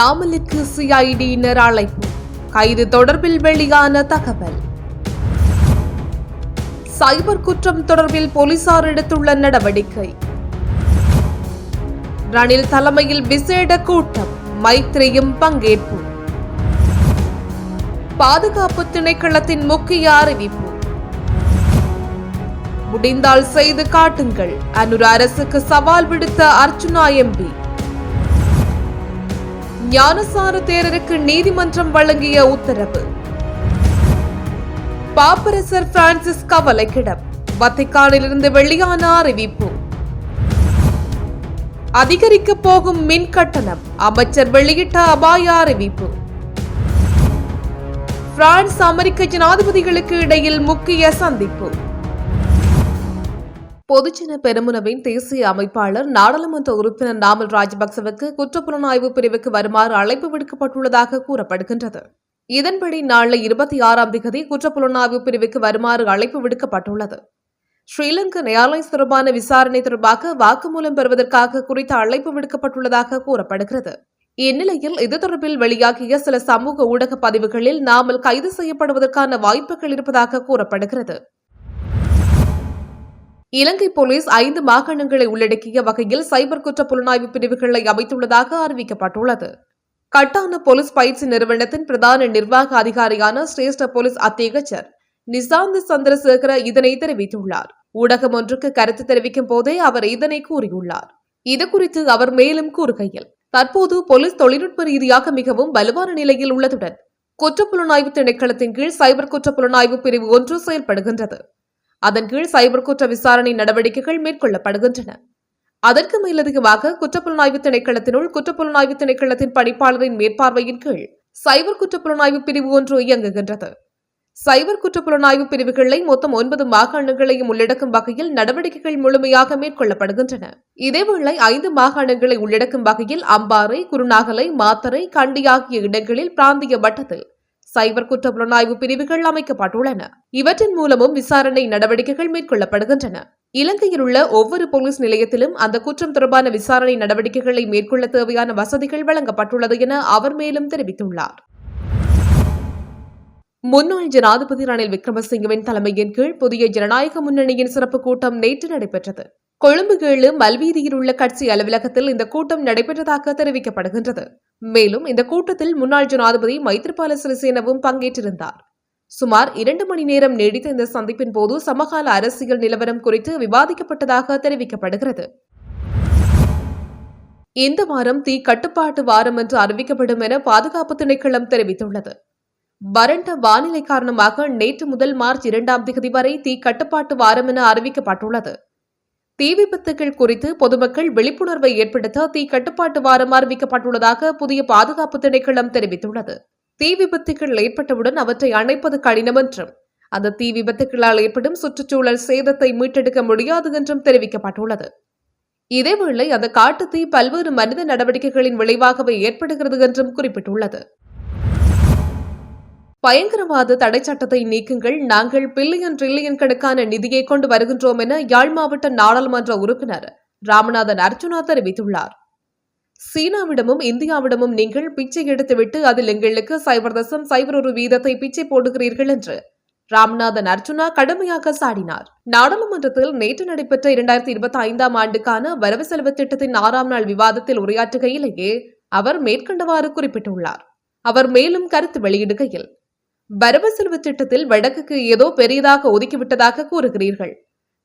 நாமலுக்கு சிஐடியினர் அழைப்பு. கைது தொடர்பில் வெளியான தகவல். சைபர் குற்றம் தொடர்பில் போலீசார் எடுத்துள்ள நடவடிக்கை. ரணில் தலைமையில் விசேட கூட்டம் மைத்ரியும் பங்கேற்பு. பாதுகாப்பு திணைக்களத்தின் முக்கிய அறிவிப்பு. முடிந்தால் செய்து காட்டுங்கள். அனுர அரசுக்கு சவால் விடுத்த அர்ச்சுனா எம்பி. ஞானசார தேரருக்கு நீதிமன்றம் வழங்கிய உத்தரவு. பாப்பரசர் பிரான்சிஸ் கவலைக்கிடம். வத்திக்கானிலிருந்து வெளியான அறிவிப்பு. அதிகரிக்க போகும் மின் கட்டணம். அமைச்சர் வெளியிட்ட அபாய அறிவிப்பு. பிரான்ஸ் அமெரிக்க ஜனாதிபதிகளுக்கு இடையில் முக்கிய சந்திப்பு. பொதுஜன பெருமுனவின் தேசிய அமைப்பாளர் நாடாளுமன்ற உறுப்பினர் நாமல் ராஜபக்சவுக்கு குற்றப்புலனாய்வு பிரிவுக்கு வருமாறு அழைப்பு விடுக்கப்பட்டுள்ளதாக கூறப்படுகின்றது. இதன்படி நாளை இருபத்தி ஆறாம் திகதி குற்றப்புலனாய்வு பிரிவுக்கு வருமாறு அழைப்பு விடுக்கப்பட்டுள்ளது. ஸ்ரீலங்கா ஏர்லைன்ஸ் தொடர்பான விசாரணை தொடர்பாக வாக்குமூலம் பெறுவதற்காக குறித்த அழைப்பு விடுக்கப்பட்டுள்ளதாக கூறப்படுகிறது. இந்நிலையில் இது தொடர்பில் வெளியாகிய சில சமூக ஊடக பதிவுகளில் நாமல் கைது செய்யப்படுவதற்கான வாய்ப்புகள் இருப்பதாக கூறப்படுகிறது. இலங்கை போலீஸ் ஐந்து மாகாணங்களை உள்ளடக்கிய வகையில் சைபர் குற்ற புலனாய்வு பிரிவுகளை அமைத்துள்ளதாக அறிவிக்கப்பட்டுள்ளது. கட்டான போலீஸ் பயிற்சி நிறுவனத்தின் பிரதான நிர்வாக அதிகாரியான சிரேஷ்ட போலீஸ் அத்தியகச்சர் நிசாந்த் சந்திரசேகர இதனை தெரிவித்துள்ளார். ஊடகம் ஒன்றுக்கு கருத்து தெரிவிக்கும் போதே அவர் இதனை கூறியுள்ளார். இதுகுறித்து அவர் மேலும் கூறுகையில் தற்போது போலீஸ் தொழில்நுட்ப ரீதியாக மிகவும் வலுவான நிலையில் உள்ளதுடன் குற்றப்புலனாய்வு திணைக்களத்தின் கீழ் சைபர் குற்றப்புலனாய்வு பிரிவு ஒன்று செயல்படுகின்றது. அதன் கீழ் சைபர் குற்ற விசாரணை நடவடிக்கைகள் மேற்கொள்ளப்படுகின்றன. அதற்கு மேலதிகமாக குற்றப்புலனாய்வு திணைக்களத்தினுள் குற்றப்புலனாய்வு திணைக்களத்தின் பணிப்பாளரின் மேற்பார்வையின் கீழ் சைபர் குற்றப்புலனாய்வு பிரிவு ஒன்று இயங்குகின்றது. சைபர் குற்றப்புலனாய்வு பிரிவுகளை மொத்தம் ஒன்பது மாகாணங்களையும் உள்ளடக்கும் வகையில் நடவடிக்கைகள் முழுமையாக மேற்கொள்ளப்படுகின்றன. இதேவேளை ஐந்து மாகாணங்களை உள்ளடக்கும் வகையில் அம்பாறை குருநாகலை மாத்தரை கண்டி ஆகிய இடங்களில் பிராந்திய வட்டத்தில் சைபர் குற்ற புலனாய்வு பிரிவுகள் அமைக்கப்பட்டுள்ளன. இவற்றின் மூலமும் விசாரணை நடவடிக்கைகள் மேற்கொள்ளப்படுகின்றன. இலங்கையில் உள்ள ஒவ்வொரு போலீஸ் நிலையத்திலும் அந்த குற்றம் தொடர்பான விசாரணை நடவடிக்கைகளை மேற்கொள்ள தேவையான வசதிகள் வழங்கப்பட்டுள்ளது என அவர் மேலும் தெரிவித்துள்ளார். முன்னாள் ஜனாதிபதி ரணில் விக்ரமசிங்கவின் தலைமையின் கீழ் புதிய ஜனநாயக முன்னணியின் சிறப்பு கூட்டம் நேற்று நடைபெற்றது. கொழும்பு ஏழு மல்வீதியில் உள்ள கட்சி அலுவலகத்தில் இந்த கூட்டம் நடைபெற்றதாக தெரிவிக்கப்படுகின்றது. மேலும் இந்த கூட்டத்தில் முன்னாள் ஜனாதிபதி மைத்ரிபால சிறிசேனவும் பங்கேற்றிருந்தார். சுமார் இரண்டு மணி நேரம் நீடித்த இந்த சந்திப்பின் போது சமகால அரசியல் நிலவரம் குறித்து விவாதிக்கப்பட்டதாக தெரிவிக்கப்படுகிறது. இந்த வாரம் தீ கட்டுப்பாட்டு வாரம் என்று அறிவிக்கப்படும் என பாதுகாப்பு திணைக்களம் தெரிவித்துள்ளது. வறண்ட வானிலை காரணமாக நேற்று முதல் மார்ச் இரண்டாம் தேதி வரை தீ கட்டுப்பாட்டு வாரம் என அறிவிக்கப்பட்டுள்ளது. தீ விபத்துகள் குறித்து பொதுமக்கள் விழிப்புணர்வை ஏற்படுத்த தீ கட்டுப்பாட்டு வாரம் அறிவிக்கப்பட்டுள்ளதாக புதிய பாதுகாப்பு திணைக்களம் தெரிவித்துள்ளது. தீ விபத்துகள் ஏற்பட்டவுடன் அவற்றை அணைப்பது கடினம் என்றும் அந்த தீ விபத்துகளால் ஏற்படும் சுற்றுச்சூழல் சேதத்தை மீட்டெடுக்க முடியாது என்றும் தெரிவிக்கப்பட்டுள்ளது. இதேவேளை அந்த காட்டுத்தீ பல்வேறு மனித நடவடிக்கைகளின் விளைவாகவே ஏற்படுகிறது என்றும் குறிப்பிட்டுள்ளது. பயங்கரவாத தடை சட்டத்தை நீக்குங்கள். நாங்கள் பில்லியன் ட்ரில்லியன் கணக்கான நிதியை கொண்டு வருகின்றோம் என யாழ் மாவட்ட நாடாளுமன்ற உறுப்பினர் ராமநாதன் அர்ஜுனா தெரிவித்துள்ளார். சீனாவிடமும் இந்தியாவிடமும் நீங்கள் பிச்சை எடுத்துவிட்டு அதில் எங்களுக்கு சைபர் தசம் சைபர் ஒரு வீதத்தை பிச்சை போடுகிறீர்கள் என்று ராமநாதன் அர்ச்சுனா கடுமையாக சாடினார். நாடாளுமன்றத்தில் நேற்று நடைபெற்ற இரண்டாயிரத்தி இருபத்தி ஐந்தாம் ஆண்டுக்கான வரவு செலவு திட்டத்தின் ஆறாம் நாள் விவாதத்தில் உரையாற்றுகையிலேயே அவர் மேற்கண்டவாறு குறிப்பிட்டுள்ளார். அவர் மேலும் கருத்து வெளியிடுகையில் வரவு செலவு திட்டத்தில் வடக்குக்கு ஏதோ பெரியதாக ஒதுக்கிவிட்டதாக கூறுகிறீர்கள்.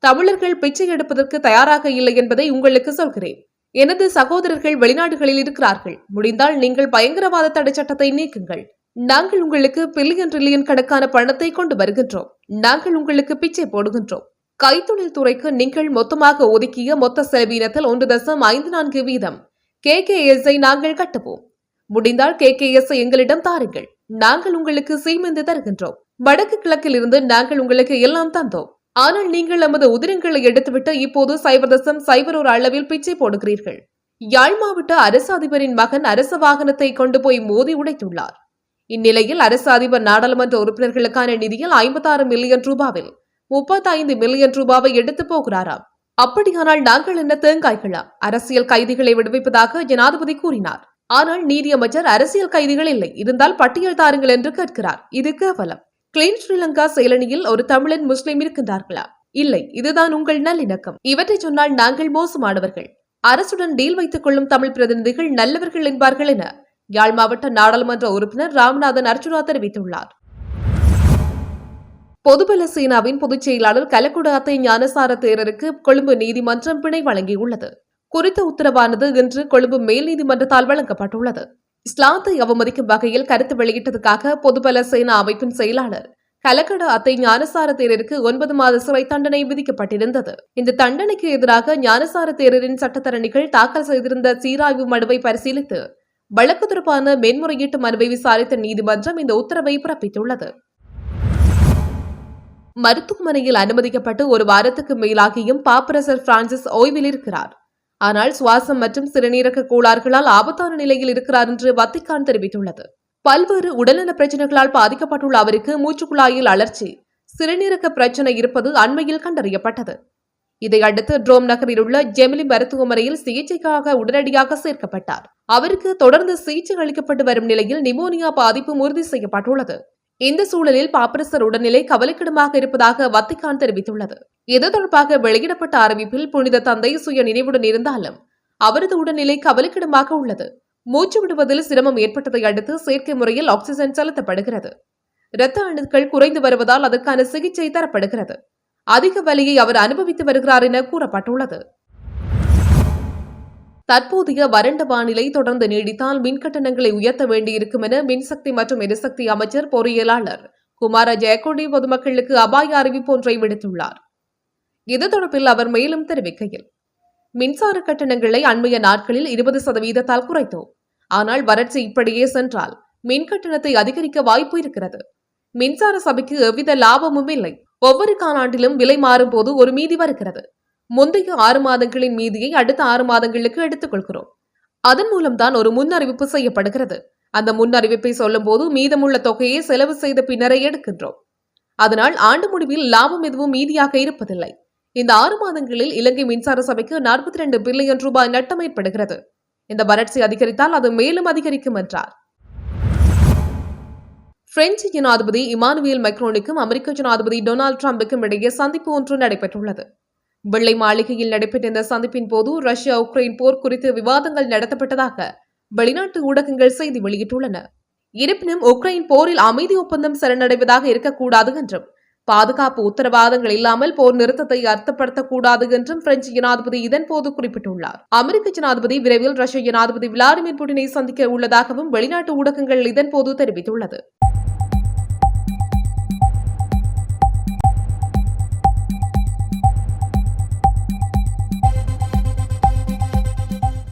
தமிழர்கள் பிச்சை எடுப்பதற்கு தயாராக இல்லை என்பதை உங்களுக்கு சொல்கிறேன். எனது சகோதரர்கள் வெளிநாடுகளில் இருக்கிறார்கள். முடிந்தால் நீங்கள் பயங்கரவாத தடை சட்டத்தை நீக்குங்கள். நாங்கள் உங்களுக்கு பில்லியன் ட்ரில்லியன் கணக்கான பணத்தை கொண்டு வருகின்றோம். நாங்கள் உங்களுக்கு பிச்சை போடுகின்றோம். கைத்தொழில் துறைக்கு நீங்கள் மொத்தமாக ஒதுக்கிய மொத்த செலவீனத்தில் ஒன்று தசம் ஐந்து நான்கு வீதம். கே கே எஸ் நாங்கள் கட்டுவோம். முடிந்தால் கே கே எஸ் எங்களிடம் தாருங்கள். நாங்கள் உங்களுக்கு சீமெந்து தருகின்றோம். வடக்கு கிழக்கில் இருந்து நாங்கள் உங்களுக்கு எல்லாம் தந்தோம். ஆனால் நீங்கள் நமது உதிரங்களை எடுத்துவிட்டு இப்போது சைவரசம் சைவர் ஒரு அளவில் பிச்சை போடுகிறீர்கள். யாழ் மாவட்ட அரசு அதிபரின் மகன் அரச வாகனத்தை கொண்டு போய் மோதி உடைத்துள்ளார். இந்நிலையில் அரசு அதிபர் நாடாளுமன்ற உறுப்பினர்களுக்கான நிதியில் ஐம்பத்தாறு மில்லியன் ரூபாவில் முப்பத்தைந்து மில்லியன் ரூபாவை எடுத்து போகிறாராம். அப்படியானால் நாங்கள் என்ன தேங்காய்களா அரசியல் கைதிகளை விடுவிப்பதாக ஜனாதிபதி கூறினார். ஆனால் நீதியமைச்சர் அரசியல் கைதிகள் இல்லை. இருந்தால் பட்டியல் தாருங்கள் என்று கேட்கிறார். இது கேவலம். கிளீன் ஸ்ரீலங்கா செயலணியில் ஒரு தமிழன் முஸ்லிம் இருக்கின்றார்களா? இல்லை. இதுதான் உங்கள் நல்லிணக்கம். இவற்றை சொன்னால் நாங்கள் மோசமானவர்கள். அரசுடன் டீல் வைத்துக் கொள்ளும் தமிழ் பிரதிநிதிகள் நல்லவர்கள் என்பார்கள் என யாழ் மாவட்ட நாடாளுமன்ற உறுப்பினர் ராமநாதன் அர்ச்சுனா தெரிவித்துள்ளார். பொதுபல சேனாவின் பொதுச் செயலாளர் கலக்குடாத்தை ஞானசார தேரருக்கு கொழும்பு நீதிமன்றம் பிணை வழங்கியுள்ளது. குறித்த உத்தரவானது இன்று கொழும்பு மேல் நீதிமன்றத்தால் வழங்கப்பட்டுள்ளது. இஸ்லாத்தை அவமதிக்கும் வகையில் கருத்து வெளியிட்டதுக்காக பொதுபல சேனா அமைப்பின் செயலாளர் கலக்கட அத்தை ஞானசார தேரருக்கு ஒன்பது மாத சிறை தண்டனை விதிக்கப்பட்டிருந்தது. இந்த தண்டனைக்கு எதிராக ஞானசார தேரரின் சட்டத்தரணிகள் தாக்கல் செய்திருந்த சீராய்வு மனுவை பரிசீலித்து வழக்கு தொடர்பான மேன்முறையீட்டு மனுவை விசாரித்த நீதிமன்றம் இந்த உத்தரவை பிறப்பித்துள்ளது. மருத்துவமனையில் அனுமதிக்கப்பட்டு ஒரு வாரத்துக்கு மேலாகியும் பாப்பரசர் பிரான்சிஸ் ஓய்வில் இருக்கிறார் ஆனால் சுவாசம் மற்றும் சிறுநீரக கோளாறுகளால் ஆபத்தான நிலையில் இருக்கிறார் என்று வத்திக்கான் தெரிவித்துள்ளது. பல்வேறு உடல்நல பிரச்சனைகளால் பாதிக்கப்பட்டுள்ள அவருக்கு மூச்சுக்குழாயில் அலர்ச்சி சிறுநீரக பிரச்சனை இருப்பது அண்மையில் கண்டறியப்பட்டது. இதையடுத்து ட்ரோம் நகரில் உள்ள ஜெமிலி மருத்துவமனையில் சிகிச்சைக்காக உடனடியாக சேர்க்கப்பட்டார். அவருக்கு தொடர்ந்து சிகிச்சை அளிக்கப்பட்டு வரும் நிலையில் நிமோனியா பாதிப்பும் உறுதி செய்யப்பட்டுள்ளது. இந்த சூழலில் பாப்பரசர் உடல்நிலை கவலைக்கிடமாக இருப்பதாக வத்திக்கான் தெரிவித்துள்ளது. இது தொடர்பாக வெளியிடப்பட்ட அறிவிப்பில் புனித தந்தை சுய நினைவுடன் இருந்தாலும் அவரது உடல்நிலை கவலைக்கிடமாக உள்ளது. மூச்சு விடுவதில் சிரமம் ஏற்பட்டதை அடுத்து செயற்கை முறையில் ஆக்சிஜன் செலுத்தப்படுகிறது. இரத்த அணுக்கள் குறைந்து வருவதால் அதற்கான சிகிச்சை தரப்படுகிறது. அதிக வலியை அவர் அனுபவித்து வருகிறார் என கூறப்பட்டுள்ளது. தற்போதைய வறண்ட வானிலை தொடர்ந்து நீடித்தால் மின் கட்டணங்களை உயர்த்த வேண்டியிருக்கும் என மின்சக்தி மற்றும் எரிசக்தி அமைச்சர் பொறியியலாளர் குமார ஜெயக்கொடி பொதுமக்களுக்கு அபாய அறிவிப்பு ஒன்றை விடுத்துள்ளார். இது தொடர்பில் அவர் மேலும் தெரிவிக்கையில் மின்சார கட்டணங்களை அண்மைய நாட்களில் இருபது சதவீதத்தால் குறைத்தோம். ஆனால் வறட்சி இப்படியே சென்றால் மின் கட்டணத்தை அதிகரிக்க வாய்ப்பு இருக்கிறது. மின்சார சபைக்கு எவ்வித லாபமும் இல்லை. ஒவ்வொரு காலாண்டிலும் விலை மாறும் போது ஒரு மீதி வருகிறது. முந்தைய ஆறு மாதங்களின் மீதியை அடுத்த ஆறு மாதங்களுக்கு எடுத்துக் கொள்கிறோம் அதன் மூலம்தான் ஒரு முன் அறிவிப்பு செய்யப்படுகிறது. அந்த முன்னறிவிப்பை சொல்லும் போது மீதமுள்ள தொகையை செலவு செய்த பின்னரே எடுக்கின்றோம். அதனால் ஆண்டு முடிவில் லாபம் எதுவும் மீதியாக இருப்பதில்லை. இந்த ஆறு மாதங்களில் இலங்கை மின்சார சபைக்கு நாற்பத்தி ரெண்டு பில்லியன் ரூபாய் நட்டம் ஏற்படுகிறது. இந்த வறட்சி அதிகரித்தால் அது மேலும் அதிகரிக்கும் என்றார். பிரெஞ்சு ஜனாதிபதி இமானுவேல் மைக்ரோனுக்கும் அமெரிக்க ஜனாதிபதி டொனால்டு டிரம்புக்கும் இடையே சந்திப்பு ஒன்று நடைபெற்றுள்ளது. வெள்ளை மாளிகையில் நடைபெற்ற இந்த சந்திப்பின் போது ரஷ்யா உக்ரைன் போர் குறித்து விவாதங்கள் நடத்தப்பட்டதாக வெளிநாட்டு ஊடகங்கள் செய்தி வெளியிட்டுள்ளன. இருப்பினும் உக்ரைன் போரில் அமைதி ஒப்பந்தம் சரணடைவதாக இருக்கக்கூடாது என்றும் பாதுகாப்பு உத்தரவாதங்கள் இல்லாமல் போர் நிறுத்தத்தை அர்த்தப்படுத்தக்கூடாது என்றும் பிரெஞ்சு ஜனாதிபதி இதன்போது குறிப்பிட்டுள்ளார். அமெரிக்க ஜனாதிபதி விரைவில் ரஷ்ய ஜனாதிபதி விளாடிமிர் புட்டினை சந்திக்க உள்ளதாகவும் வெளிநாட்டு ஊடகங்கள் இதன்போது தெரிவித்துள்ளது.